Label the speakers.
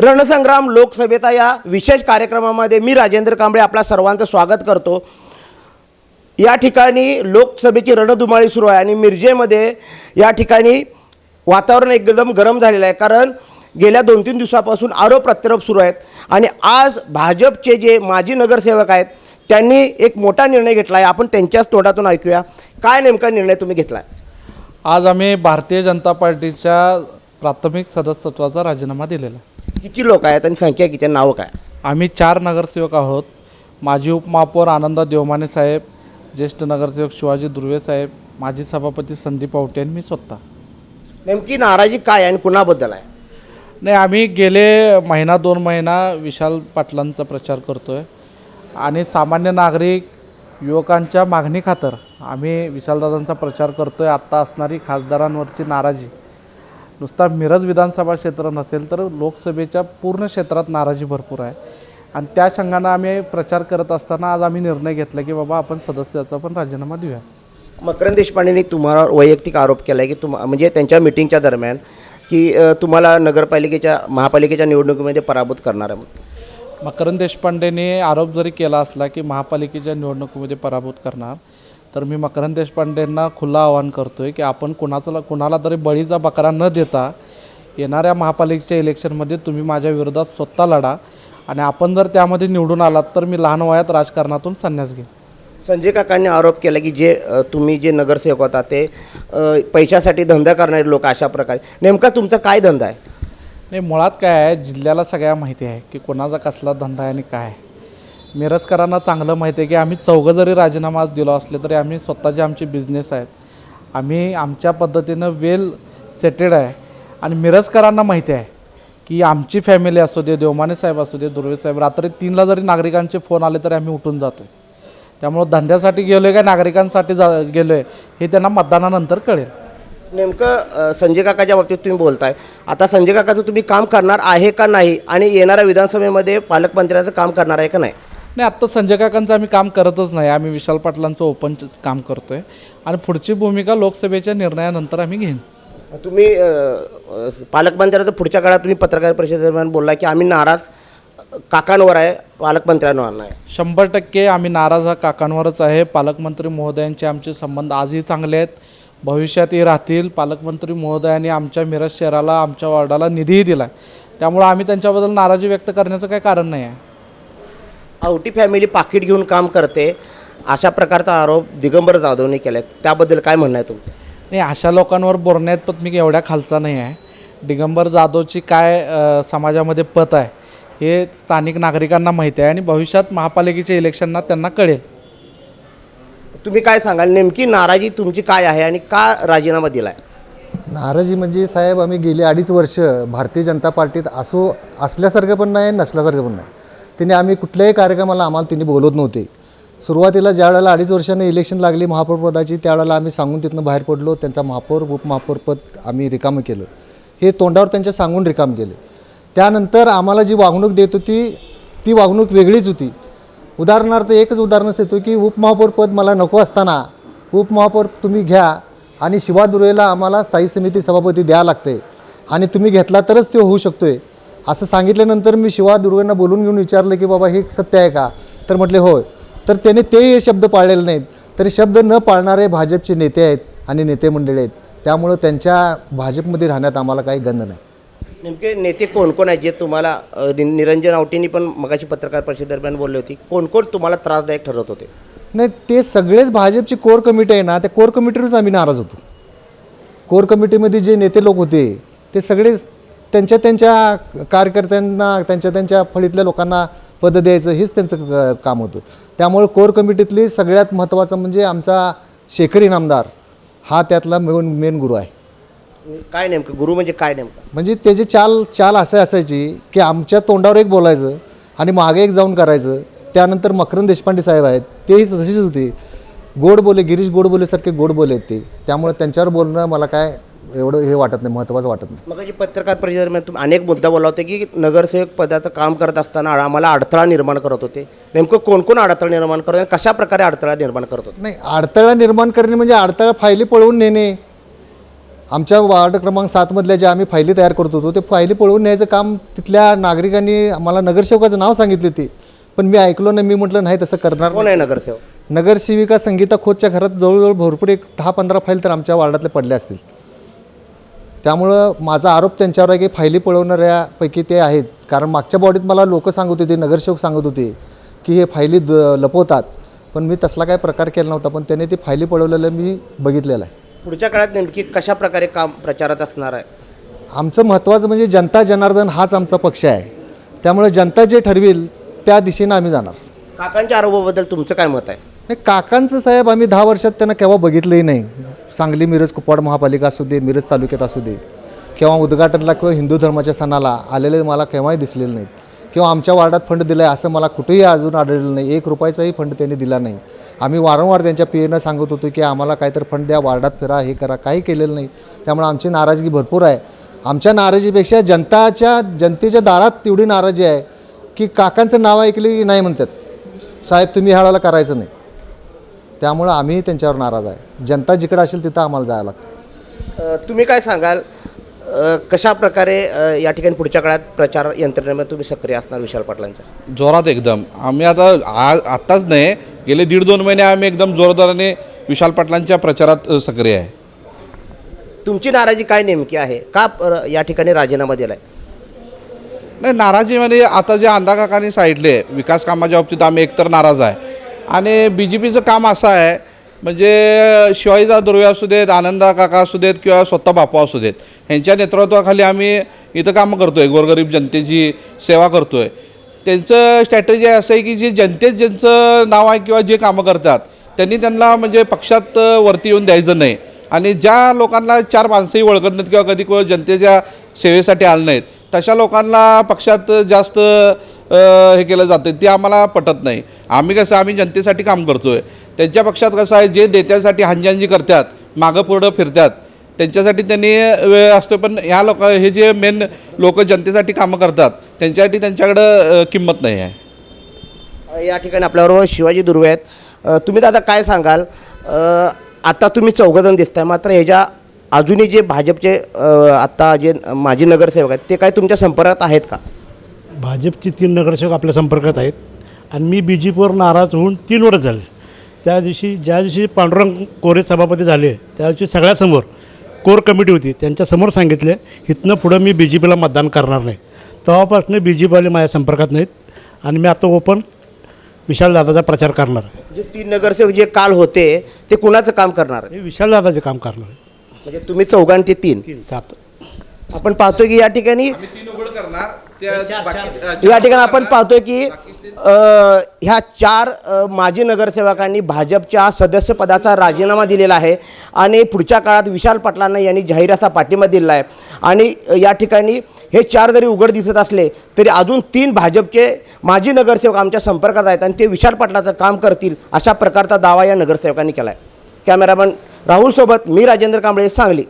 Speaker 1: रणसंग्राम लोकसभेचा या विशेष कार्यक्रमामध्ये मी राजेंद्र कांबळे आपल्या सर्वांचं स्वागत करतो. या ठिकाणी लोकसभेची रणधुमाळी सुरू आहे आणि मिरजेमध्ये या ठिकाणी वातावरण एकदम गरम झालेलं आहे. कारण गेल्या दोन तीन दिवसापासून आरोप प्रत्यारोप सुरू आहेत आणि आज भाजपचे जे माजी नगरसेवक आहेत त्यांनी एक मोठा निर्णय घेतला आहे आपण त्यांच्याच तोंडातून ऐकूया. काय नेमका निर्णय तुम्ही घेतला आहे
Speaker 2: आज आम्ही भारतीय जनता पार्टीच्या प्राथमिक सदस्यत्वाचा राजीनामा दिलेला आहे.
Speaker 1: किती लोक आहेत आणि संख्या किती आहे, नावं काय?
Speaker 2: आम्ही चार नगरसेवक आहोत. माजी उपमहापौर आनंदा देवमाने साहेब ज्येष्ठ नगरसेवक शिवाजी दुर्वे साहेब माजी सभापती संदीप आवटे आणि मी स्वतः.
Speaker 1: नेमकी नाराजी काय आहे आणि कुणाबद्दल आहे?
Speaker 2: नाही आम्ही गेले महिना दोन महिना विशाल पाटलांचा प्रचार करतो आहे आणि सामान्य नागरिक युवकांच्या मागणी खातर आम्ही विशालदादांचा प्रचार करतो आहे आत्ता असणारी खासदारांवरची नाराजी. नुसता मिरज विधानसभा क्षेत्र नसेल तर लोकसभेच्या पूर्ण क्षेत्रात नाराजी भरपूर आहे आणि त्या संघानं आम्ही प्रचार करत असताना आज आम्ही निर्णय घेतला की बाबा आपण सदस्याचा पण राजीनामा देऊया
Speaker 1: मकरंद देशपांडेंनी तुम्हाला वैयक्तिक आरोप केला आहे की तुम म्हणजे त्यांच्या मिटिंगच्या दरम्यान की तुम्हाला नगरपालिकेच्या महापालिकेच्या निवडणुकीमध्ये पराभूत करणार आहे.
Speaker 2: मकरंद देशपांडेने आरोप जरी केला असला की महापालिकेच्या निवडणुकीमध्ये पराभूत करणार तर मी मकरंद देशपांडेंना खुलं आवाहन करतो आहे की आपण कुणाचा कुणाला तरी बळीचा बकरा न देता येणाऱ्या महापालिकेच्या इलेक्शनमध्ये तुम्ही माझ्या विरोधात स्वतः लढा. आणि आपण जर त्यामध्ये निवडून आलात तर मी लहान वयात राजकारणातून संन्यास घेईन.
Speaker 1: संजय काकांनी आरोप केला की जे तुम्ही जे नगरसेवक होता ते पैशासाठी धंदा करणारे लोक अशा प्रकारे. नेमका तुमचा काय धंदा आहे?
Speaker 2: नाही मुळात काय आहे जिल्ह्याला सगळ्या माहिती आहे की कोणाचा कसला धंदा आहे आणि काय आहे. मिरजकरांना चांगलं माहिती आहे की आम्ही चौघं जरी राजीनामा दिलो असले तरी आम्ही स्वतःचे आमचे बिझनेस आहेत. आम्ही आमच्या पद्धतीनं वेल सेटेड आहे. आणि मिरजकरांना माहिती आहे की आमची फॅमिली असू दे देवमाने साहेब असू दे दुर्वे साहेब रात्री तीनला जरी नागरिकांचे फोन आले तरी आम्ही उठून जातो आहे त्यामुळं धंद्यासाठी गेलो आहे का नागरिकांसाठी जा गेलो आहे हे त्यांना मतदानानंतर कळेल.
Speaker 1: नेमकं संजय काकाच्या बाबतीत तुम्ही बोलताय. आता संजय काकाचं तुम्ही काम करणार आहे का नाही? आणि येणाऱ्या विधानसभेमध्ये पालकमंत्र्याचं काम करणार आहे का नाही?
Speaker 2: नाही आत्ता संजय काकांचं आम्ही काम करतच नाही. आम्ही विशाल पाटलांचं ओपन काम करतो आहे आणि पुढची भूमिका लोकसभेच्या निर्णयानंतर आम्ही घेईन.
Speaker 1: तुम्ही पालकमंत्र्याचं पुढच्या काळात तुम्ही पत्रकार परिषदेदरम्यान बोलला की आम्ही नाराज काकांवर आहे पालकमंत्र्यांवर नाही.
Speaker 2: शंभर टक्के आम्ही नाराज हा काकांवरच आहे. पालकमंत्री महोदयांचे आमचे संबंध आजही चांगले आहेत. भविष्यातही राहतील. पालकमंत्री महोदयांनी आमच्या मिरज शहराला आमच्या वॉर्डाला निधीही दिला आहे त्यामुळं आम्ही त्यांच्याबद्दल नाराजी व्यक्त करण्याचं काही कारण नाही आहे.
Speaker 1: आवटी फॅमिली पाकिट घेऊन काम करते. अशा प्रकारचा आरोप दिगंबर जाधवने केला त्याबद्दल काय म्हणणं आहे तुमचं?
Speaker 2: नाही अशा लोकांवर बोलण्यात पण मी एवढ्या खालचा नाही आहे. दिगंबर जाधवची काय अ, समाजामध्ये पत आहे हे स्थानिक नागरिकांना माहिती आहे आणि भविष्यात महापालिकेच्या इलेक्शनना त्यांना कळेल.
Speaker 1: तुम्ही काय सांगाल? नेमकी नाराजी तुमची काय आहे आणि का राजीनामा दिलाय?
Speaker 3: नाराजी म्हणजे साहेब आम्ही गेली अडीच वर्ष भारतीय जनता पार्टीत असो असल्यासारखं पण नाही नसल्यासारखं पण नाही. त्यांनी आम्ही कुठल्याही कार्यक्रमाला आम्हाला तिने बोलवत नव्हते. सुरुवातीला ज्या वेळेला अडीच वर्षानं इलेक्शन लागली महापौरपदाची त्यावेळेला आम्ही सांगून तिथनं बाहेर पडलो. त्यांचा महापौर उपमहापौरपद आम्ही रिकामं केलं. हे तोंडावर त्यांच्या सांगून रिकाम केले. त्यानंतर आम्हाला जी वागणूक देत होती ती वागणूक वेगळीच होती. उदाहरणार्थ एकच उदाहरण देतो की उपमहापौरपद मला नको असताना उपमहापौर तुम्ही घ्या आणि शिवादुर्गेला आम्हाला स्थायी समिती सभापती द्यावं लागते आणि तुम्ही घेतला तरच ते होऊ शकतोय. असं सांगितल्यानंतर मी शिवा दुर्वेंना बोलून घेऊन विचारलं की बाबा हे सत्य आहे का? तर म्हटले होय. तर त्याने तेही शब्द पाळलेले नाहीत. तरी शब्द न पाळणारे भाजपचे नेते आहेत आणि नेते मंडळी आहेत. त्यामुळं त्यांच्या भाजपमध्ये राहण्यात आम्हाला काही गंध नाही.
Speaker 1: नेमके नेते कोण कोण आहेत जे तुम्हाला निरंजन आवटेंनी पण मगाशी पत्रकार परिषदेदरम्यान बोलले होते. कोण कोण तुम्हाला त्रासदायक ठरत होते?
Speaker 3: नाही ते सगळेच भाजपची कोर कमिटी आहे ना त्या कोर कमिटीवरच आम्ही नाराज होतो. कोर कमिटीमध्ये जे नेते लोक होते ते सगळेच त्यांच्या त्यांच्या कार्यकर्त्यांना त्यांच्या त्यांच्या फळीतल्या लोकांना पद द्यायचं हेच त्यांचं क- काम होतं. त्यामुळे कोर कमिटीतली सगळ्यात महत्त्वाचं म्हणजे आमचा शेखर इनामदार हा त्यातला मेन मेन गुरु आहे.
Speaker 1: काय नेमकं? गुरु म्हणजे काय नेमकं?
Speaker 3: म्हणजे त्याची चाल चाल असं असायची की आमच्या तोंडावर एक बोलायचं आणि मागे एक जाऊन करायचं. त्यानंतर मकरंद देशपांडे साहेब आहेत तेही तशीच होते. गोड बोले गिरीश गोड बोलेसारखे गोड बोले आहेत ते. त्यामुळे त्यांच्यावर बोलणं मला काय एवढं हे वाटत नाही महत्त्वाचं वाटत नाही.
Speaker 1: मगाशी पत्रकार परिषदेदरम्यान तुम्ही अनेक मुद्दा बोला होते की नगरसेवक पदाचं काम करत असताना आम्हाला अडथळा निर्माण करत होते. नेमकं कोण कोण अडथळा निर्माण करत आणि कशा प्रकारे अडथळा निर्माण करत होते?
Speaker 3: नाही अडथळा निर्माण करणे म्हणजे अडथळा फायली पळवून नेणे. आमच्या वार्ड क्रमांक सातमधल्या ज्या आम्ही फायली तयार करत होतो ते फायली पळवून न्यायचं काम तिथल्या नागरिकांनी मला नगरसेवकाचं नाव सांगितले होते पण मी ऐकलो नाही मी म्हटलं नाही तसं करणार
Speaker 1: कोण आहे नगरसेवक?
Speaker 3: नगरसेविका संगीता खोतच्या घरात जवळजवळ भरपूर एक दहा पंधरा फाईल तर आमच्या वार्डातले पडले असतील. त्यामुळं माझा आरोप त्यांच्यावर आहे की फायली पळवणाऱ्यापैकी ते आहेत. कारण मागच्या बॉडीत मला लोक सांगत होते नगरसेवक सांगत होते की हे फायली द लपवतात. पण मी तसला काय प्रकार केला नव्हता पण त्याने ते फायली पळवलेलं मी बघितलेलं आहे.
Speaker 1: पुढच्या काळात नेमकी कशा प्रकारे काम प्रचारात असणार आहे?
Speaker 3: आमचं महत्त्वाचं म्हणजे जनता जनार्दन हाच आमचा पक्ष आहे. त्यामुळे जनता जे ठरवेल त्या दिशेनं आम्ही जाणार.
Speaker 1: काकांच्या आरोपाबद्दल तुमचं काय मत आहे?
Speaker 3: नाही काकांचं साहेब आम्ही दहा वर्षात त्यांना केव्हा बघितलंही नाही. सांगली मिरज कुपवाड महापालिका असू दे मिरज तालुक्यात असू दे किंवा उद्घाटनला किंवा हिंदू धर्माच्या सणाला आलेले मला केव्हाही दिसलेले नाहीत. किंवा आमच्या वार्डात फंड दिला आहे असं मला कुठेही अजून आढळलं नाही. एक रुपयाचाही फंड त्यांनी दिला नाही. आम्ही वारंवार त्यांच्या पी एनं सांगत होतो की आम्हाला काहीतरी फंड द्या वार्डात फिरा हे करा काही केलेलं नाही. त्यामुळे आमची नाराजगी भरपूर आहे. आमच्या नाराजीपेक्षा जनताच्या जनतेच्या दारात तेवढी नाराजी आहे की काकांचं नाव ऐकलं की नाही म्हणतात. साहेब तुम्ही ह्या वेळेला करायचं नाही. त्यामुळं आम्ही त्यांच्यावर नाराज आहे. जनता जिकडे असेल तिथं आम्हाला जायला लागतं.
Speaker 1: अ, तुम्ही काय सांगाल? अ, कशा प्रकारे अ, या ठिकाणी पुढच्या काळात प्रचार यंत्रणेमध्ये तुम्ही सक्रिय असणार विशाल पाटलांच्या?
Speaker 4: जोरात एकदम. आम्ही आता आ आत्ताच नाही गेले दीड दोन महिने आम्ही एकदम जोरदाराने विशाल पाटलांच्या प्रचारात अ, सक्रिय आहे.
Speaker 1: तुमची नाराजी काय नेमकी आहे? का अ, या ठिकाणी राजीनामा दिलाय?
Speaker 4: नाही नाराजी म्हणजे आता जे अंधा काकांनी सांगितले विकास कामाच्या बाबतीत आम्ही एकतर नाराज आहे. आणि बी जे पीचं काम असं आहे म्हणजे शिवाजीदा दुर्वे असू देत आनंदा काका असू देत किंवा स्वतः बापा असू देत ह्यांच्या नेतृत्वाखाली आम्ही इथं कामं करतो आहे गोरगरीब जनतेची सेवा करतो आहे त्यांचं स्ट्रॅटेजी असं आहे की जे जनतेत ज्यांचं नाव आहे किंवा जे कामं करतात त्यांनी त्यांना म्हणजे पक्षात वरती येऊन द्यायचं नाही. आणि ज्या लोकांना चार माणसंही ओळखत नाहीत किंवा कधी कोण जनतेच्या सेवेसाठी आलं नाहीत तशा लोकांना पक्षात जास्त हे केलं जातं ते आम्हाला पटत नाही. आम्ही कसं आम्ही जनतेसाठी काम करतो आहे त्यांच्या पक्षात कसं आहे जे नेत्यांसाठी हांजांजी करतात मागं पुढं फिरतात त्यांच्यासाठी त्यांनी वेळ असतो पण ह्या लोक हे जे मेन लोक जनतेसाठी कामं करतात त्यांच्यासाठी त्यांच्याकडं किंमत नाही आहे.
Speaker 1: या ठिकाणी आपल्याबरोबर शिवाजी दुर्वे आहेत. तुम्ही दादा काय सांगाल? आता तुम्ही चौघजण दिसताय मात्र ह्याच्या अजूनही जे भाजपचे अ, आता जे माजी नगरसेवक आहेत ते काय तुमच्या संपर्कात आहेत का?
Speaker 5: भाजपचे तीन नगरसेवक आपल्या संपर्कात आहेत. आणि मी बी जे पीवर नाराज होऊन तीन वर्ष झाले. त्या दिवशी ज्या दिवशी पांडुरंग कोरे सभापती झाले त्या दिवशी सगळ्यासमोर कोर कमिटी होती. त्यांच्यासमोर सांगितले इथनं पुढं मी बी जे पीला मतदान करणार नाही. तेव्हापासून बी जे पीवाले माझ्या संपर्कात नाहीत आणि मी आता ओपन विशालदादाचा प्रचार करणार आहे.
Speaker 1: जे तीन नगरसेवक जे काल होते ते कुणाचं काम करणार
Speaker 5: हे विशालदादाचे काम करणार आहे
Speaker 1: म्हणजे तुम्ही चौघां ते तीन.
Speaker 5: तीन सात.
Speaker 1: आपण पाहतोय की या ठिकाणी
Speaker 4: तीन उघड करणार.
Speaker 1: या ठिकाणी आपण पाहतोय की ह्या चार माजी नगरसेवकांनी भाजपच्या सदस्यपदाचा राजीनामा दिलेला आहे आणि पुढच्या काळात विशाल पाटलांना यांनी जाहीर असा पाठिंबा दिलेला आहे. आणि या ठिकाणी हे चार जरी उघड दिसत असले तरी अजून तीन भाजपचे माजी नगरसेवक आमच्या संपर्कात आहेत आणि ते विशाल पाटलाचं काम करतील अशा प्रकारचा दावा या नगरसेवकांनी केला आहे कॅमेरामन राहुलसोबत मी राजेंद्र कांबळे सांगली.